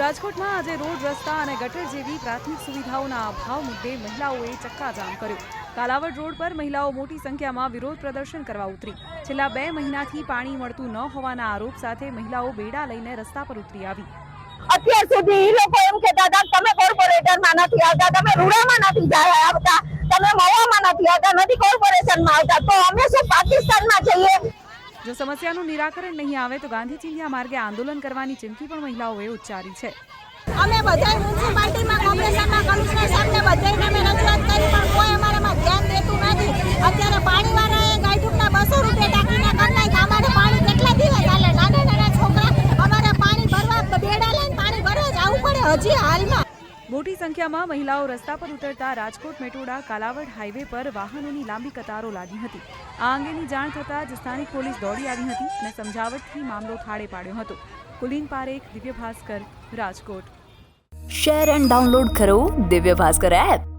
રાજકોટમાં આજે રોડ રસ્તા અને ગટર જેવી પ્રાથમિક સુવિધાઓના અભાવ મુદ્દે મહિલાઓએ ચક્કાજામ કર્યો. કાલાવડ રોડ પર મહિલાઓ મોટી સંખ્યામાં વિરોધ પ્રદર્શન કરવા ઉતરી. છેલ્લા બે મહિનાથી પાણી મળતું ન હોવાના આરોપ સાથે મહિલાઓ બેડા લઈને રસ્તા પર ઉતરી આવી. અત્યાર સુધી લોકો એમ કહેતા હતા, તમે તમે કોર્પોરેટરમાં નથી આવતા, તમે રૂડામાં નથી આવતા, તમે મવામાં નથી આવતા, નથી કોર્પોરેશનમાં આવતા. તો અમે શું સમસ્યાનું નિરાકરણ નહીં આવે તો ગાંધી ચિંધ્યા માર્ગે આંદોલન કરવાની ચીમકી પણ મહિલાઓએ ઉચ્ચારી છે. અમે બધાય મ્યુનિસિપાલિટીમાં કોર્પોરેશનમાં કમિશનર સાહેબને બધાયને અમે રજૂઆત કરી, પણ કોઈ અમારામાં ધ્યાન દેતું નથી. અત્યારે પાણીવાળાએ ગાયઠુકના બસો રૂપિયા ટાંકીને કરી નાખ્યા અમારે પાણી કેટલા દિવસ હાલે? નાના નાના છોકરા અમારે પાણી ભરવા બેડા લઈને પાણી ભરવા જવું પડે હજી હાલમાં. મોટી સંખ્યામાં મહિલાઓ રસ્તા પર ઉતરતા રાજકોટ, મેટોડા, કાલાવડ હાઈવે પર વાહનોની લાંબી કતારો લાગી હતી. આ અંગેની જાણ થતાં જ સ્થાનિક પોલીસ દોડી આવી હતી અને સમજાવટથી મામલો થાળે પાડ્યો હતો. Kulin Parekh, Divya Bhaskar, Rajkot. Share and download કરો દિવ્ય ભાસ્કર એપ.